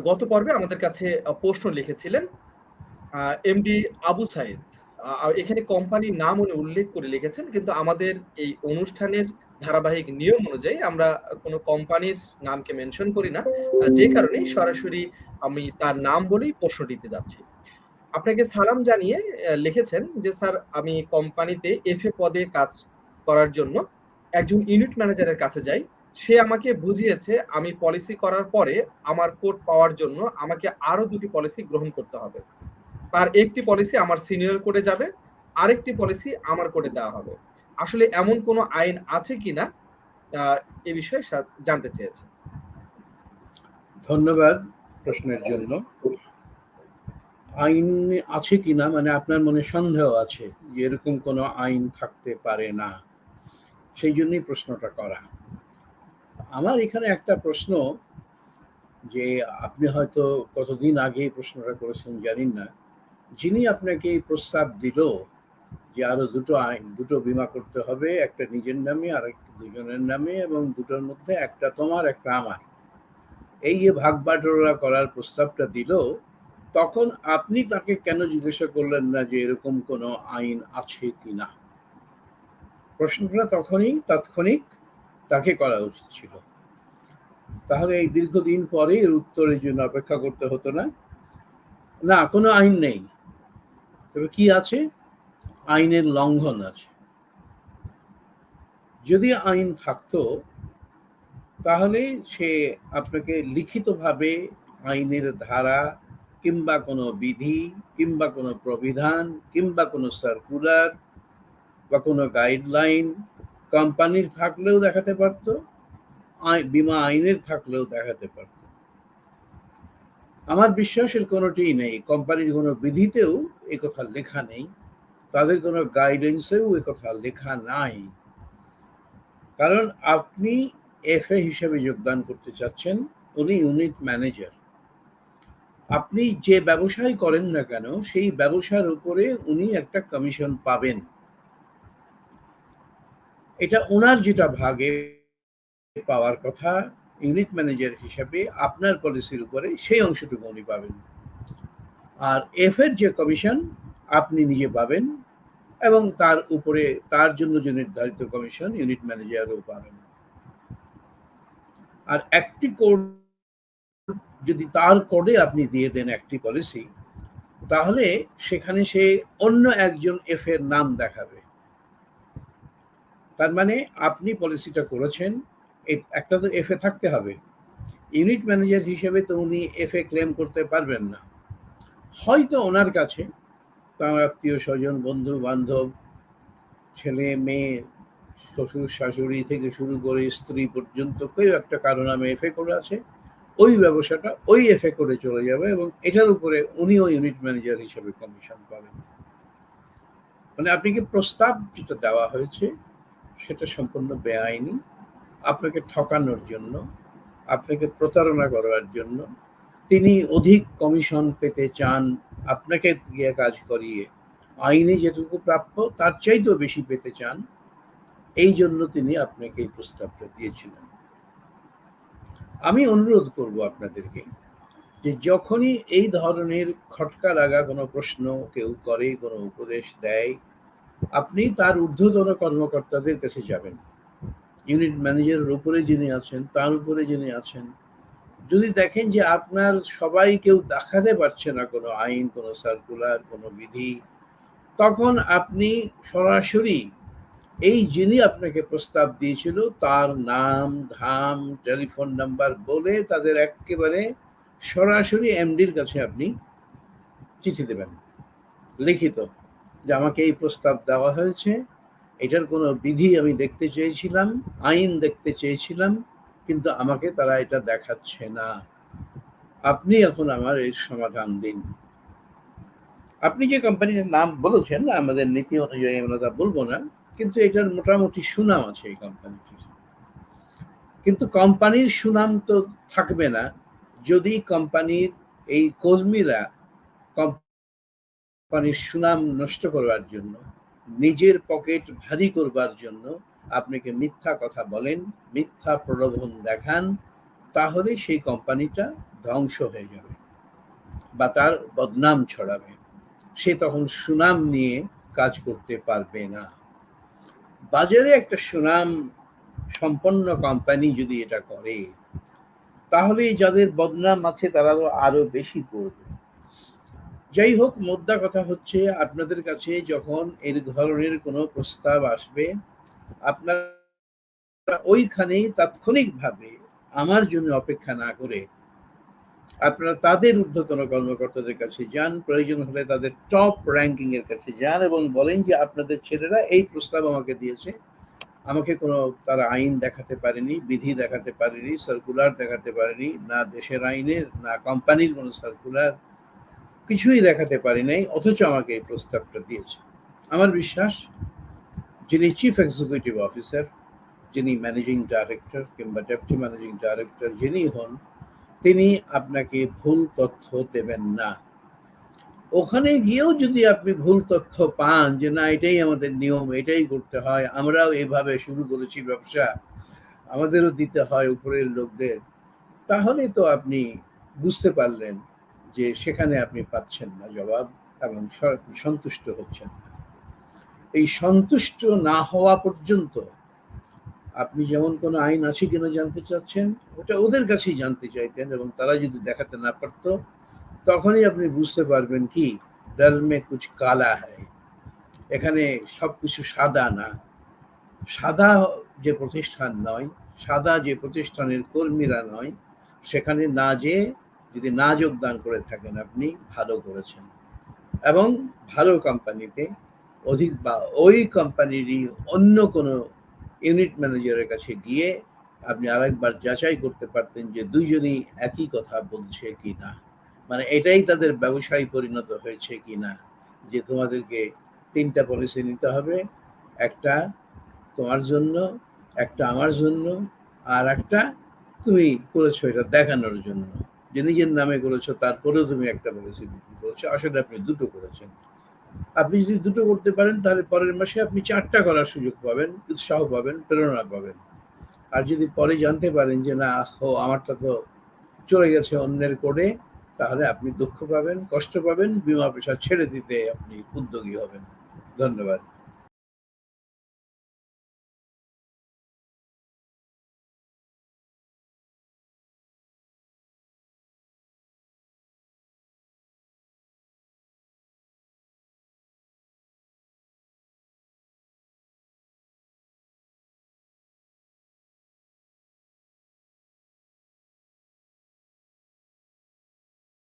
গত পর্বে আমাদের কাছে প্রশ্ন লিখেছিলেন এমডি আবু সাইদ। এখানে কোম্পানির নাম উনি উল্লেখ করে লিখেছেন। কিন্তু আমাদের এই অনুষ্ঠানের ধারাবাহিক নিয়ম অনুযায়ী আমরা কোন কোম্পানির নামকে মেনশন করি না। যে কারণে সরাসরি আমি তার নাম বলেই প্রশ্ন দিতে যাচ্ছি। আপনাকে সালাম জানিয়ে লিখেছেন যে, "স্যার আমি কোম্পানিতে এফএ পদে কাজ করার জন্য একজন ইউনিট ম্যানেজারের কাছে যাই। সে আমাকে বুঝিয়েছে আমি পলিসি করার পরে আমার কোড পাওয়ার জন্য আমাকে আরও দুটি পলিসি গ্রহণ করতে হবে। তার একটি পলিসি আমার সিনিয়র কোডে যাবে, আরেকটি পলিসি আমার কোডে দেওয়া হবে। আসলে এমন কোন আইন আছে কিনা?" এ বিষয়ে জানতে চেয়েছেন। ধন্যবাদ প্রশ্নের জন্য। আইন আছে কিনা মানে আপনার মনে সন্দেহ আছে যে এরকম কোন আইন থাকতে পারে না। সেই জন্যই প্রশ্নটা করা। আমার এখানে একটা প্রশ্ন যে আপনি হয়তো কতদিন আগে প্রশ্নটা করেছেন জানি না। যিনি আপনাকে এই প্রস্তাব দিল যে আরও দুটো আইন ২ টো বীমা করতে হবে। একটা নিজের নামে আর একটা দুজনের নামে এবং দুটোর মধ্যে একটা তোমার একটা আমার। এই যে ভাগ-বাটোয়ারা করার প্রস্তাবটা দিল, তখন আপনি তাকে কেন জিজ্ঞাসা করলেন না যে এরকম কোনো আইন আছে কি না প্রশ্নটা তখনই তাৎক্ষণিক তাকে করা উচিত ছিল। তাহলে এই দীর্ঘদিন পরে এর উত্তরের জন্য অপেক্ষা করতে হতো না। না, কোনো আইন নেই। তবে কি আছে? আইনের লঙ্ঘন আছে। যদি আইন থাকতো তাহলে সে আপনাকে লিখিতভাবে আইনের ধারা কিংবা কোনো বিধি কিংবা কোনো প্রবিধান কিংবা কোনো সার্কুলার বা কোনো গাইডলাইন কোম্পানির থাকলেও দেখাতে পারত, বীমা আইনের থাকলেও দেখাতে পারত। আমার বিশ্বাস এর কোনটিই নেই। কোম্পানির কোনো বিধিতেও কথা লেখা নেই। তাদের কোনো গাইডেন্সেও কথা লেখা নাই। কারণ আপনি এফএ হিসেবে যোগদান করতে চাচ্ছেন, উনি ইউনিট ম্যানেজার। আপনি যে ব্যবসায় করেন না কেন সেই ব্যবসার উপরে উনি একটা কমিশন পাবেন। এটা ওনার যেটা ভাগে পাওয়ার কথা ইউনিট ম্যানেজার হিসাবে আপনার পলিসির উপরে সেই অংশটুকু উনি পাবেন। আর এফ এর যে কমিশন আপনি নিজে পাবেন এবং তার উপরে তার জন্য যে নির্ধারিত কমিশন ইউনিট ম্যানেজারও পাবেন। আর একটি কোড যদি তার কোডে আপনি দিয়ে দেন একটি পলিসি, তাহলে সেখানে সে অন্য একজন এফ এর নাম দেখাবে। তার মানে আপনি পলিসিটা করেছেন, একটা তো এফ এ থাকতে হবে। ইউনিট ম্যানেজার হিসেবে তো উনি এফ এ ক্লেম করতে পারবেন না। হয়তো ওনার কাছে তার আত্মীয়-স্বজন, বন্ধু-বান্ধব, ছেলে-মেয়ে, শ্বশুর-শাশুড়ি থেকে শুরু করে স্ত্রী পর্যন্ত কেউ একটা কারও নামে এফ এ করে আছে। ওই ব্যবসাটা ওই এফ এ করে চলে যাবে এবং এটার উপরে উনিও ইউনিট ম্যানেজার হিসেবে কমিশন পাবেন। মানে আপনাকে প্রস্তাব যেটা দেওয়া হয়েছে সেটা সম্পূর্ণ বেআইনি। আপনাকে ঠকানোর জন্য, আপনাকে প্রতারণা করার জন্য, তিনি অধিক কমিশন পেতে চান আপনাকে গিয়ে কাজ করিয়ে। আইনে যেটুকু প্রাপ্য তার চাইতেও বেশি পেতে চান। এই জন্য তিনি আপনাকে এই প্রস্তাবটা দিয়েছিলেন। আমি অনুরোধ করব আপনাদেরকে যে যখনই এই ধরনের খটকা লাগা কোনো প্রশ্ন কেউ করে, কোনো উপদেশ দেয়, আপনি তার ঊর্ধ্বতন কর্মকর্তাদের কাছে যাবেন। ইউনিট ম্যানেজারের উপরে যিনি আছেন, তার উপরে যিনি আছেন। যদি দেখেন যে আপনার সবাই কেউ দেখাতে পারছে না কোনো আইন, কোনো সার্কুলার, কোনো বিধি, তখন আপনি সরাসরি এই যিনি আপনাকে প্রস্তাব দিয়েছিল তার নাম, ধাম, টেলিফোন নাম্বার বলে তাদের এক্কেবারে সরাসরি এমডির কাছে আপনি চিঠি দেবেন। লিখিত যে আমাকে এই প্রস্তাব দেওয়া হয়েছে। এটার কোনো বিধি আমি দেখতে চেয়েছিলাম, আইন দেখতে চেয়েছিলাম। কিন্তু আমাকে তারা এটা দেখাচ্ছে না। আপনি এখন আমার এর সমাধান দিন। আপনি যে কোম্পানিটার নাম বলেছেন আমাদের নীতি অনুযায়ী আমরা তা বলব না। কিন্তু এটার মোটামুটি সুনাম আছে এই কোম্পানিটির। কিন্তু কোম্পানির সুনাম তো থাকবে না যদি কোম্পানির এই কর্মীরা কোম্পানির সুনাম নষ্ট করবার জন্য, নিজের পকেট ভারী করবার জন্য আপনাকে মিথ্যা কথা বলেন, মিথ্যা প্রলোভন দেখান, তাহলে সেই কোম্পানিটা ধ্বংস হয়ে যাবে বা তার বদনাম ছড়াবে। সে তখন সুনাম নিয়ে কাজ করতে পারবে না। বাজারে একটা সুনাম সম্পন্ন কোম্পানি যদি এটা করে তাহলে যাদের বদনাম আছে তারা আরও বেশি করবে। যাই হোক, মোদ্দা কথা হচ্ছে আপনাদের কাছে যখন এর ধরনের কোনো প্রস্তাব আসবে, আপনারা ওইখানে তাৎক্ষণিকভাবে আমার জন্য অপেক্ষা না করে আপনারা তাদের ঊর্ধ্বতন কর্মকর্তাদের কাছে যান, প্রয়োজন হলে তাদের টপ র্যাঙ্কিং এর কাছে যান এবং বলেন যে আপনাদের ছেলেরা এই প্রস্তাব আমাকে দিয়েছে। আমাকে কোনো তারা আইন দেখাতে পারেনি, বিধি দেখাতে পারেনি সার্কুলার দেখাতে পারেনি, না দেশের আইনের, না কোম্পানির কোনো সার্কুলার কিছুই দেখাতে পারি নাই, অথচ আমাকে এই প্রস্তাবটা দিয়েছে। আমার বিশ্বাস, যিনি চিফ এক্সিকিউটিভ অফিসার যিনি ম্যানেজিং ডাইরেক্টর কিংবা ডেপুটি ম্যানেজিং ডাইরেক্টর যিনি হন, তিনি আপনাকে ভুল তথ্য দেবেন না। ওখানে গিয়েও যদি আপনি ভুল তথ্য পান যে না, এটাই আমাদের নিয়ম, এটাই করতে হয়, আমরাও এভাবে শুরু করেছি ব্যবসা, আমাদেরও দিতে হয় উপরের লোকদের, তাহলে তো আপনি বুঝতে পারলেন যে সেখানে আপনি পাচ্ছেন না জবাব এবং সন্তুষ্ট হচ্ছেন না। এই সন্তুষ্ট না হওয়া পর্যন্ত আপনি যেমন কোনো আইন আছে কিনা জানতে চাচ্ছেন, ওটা ওদের কাছেই জানতে চাইতেন এবং তারা যদি দেখাতে না পারতো, তখনই আপনি বুঝতে পারবেন কি ডাল মে কুছ কালা হয় এখানে সব কিছু সাদা না। সাদা যে প্রতিষ্ঠান নয়, সাদা যে প্রতিষ্ঠানের কর্মীরা নয়, সেখানে না যে যদি না যোগদান করে থাকেন আপনি, ভালো করেছেন। এবং ভালো কোম্পানিতে অধিক বা ওই কোম্পানিরই অন্য কোনো ইউনিট ম্যানেজারের কাছে গিয়ে আপনি আরেকবার যাচাই করতে পারতেন যে দুইজনই একই কথা বলছে কি না মানে এটাই তাদের ব্যবসায়ী পরিণত হয়েছে কি না যে তোমাদেরকে তিনটা পলিসি নিতে হবে, একটা তোমার জন্য, একটা আমার জন্য, আর একটা তুমি করেছ এটা দেখানোর জন্য। যে নিজের নামে করেছ, তারপরেও তুমি একটা পলিসি বিক্রি করেছ। আসলে আপনি দুটো করেছেন। আপনি যদি দুটো করতে পারেন, তাহলে পরের মাসে আপনি চারটা করার সুযোগ পাবেন, উৎসাহ পাবেন, প্রেরণা পাবেন। আর যদি পরে জানতে পারেন যে, না ও আমারটা তো চলে গেছে অন্যের কোডে, তাহলে আপনি দুঃখ পাবেন, কষ্ট পাবেন, বিমা পেশা ছেড়ে দিতে আপনি উদ্যোগী হবেন। ধন্যবাদ।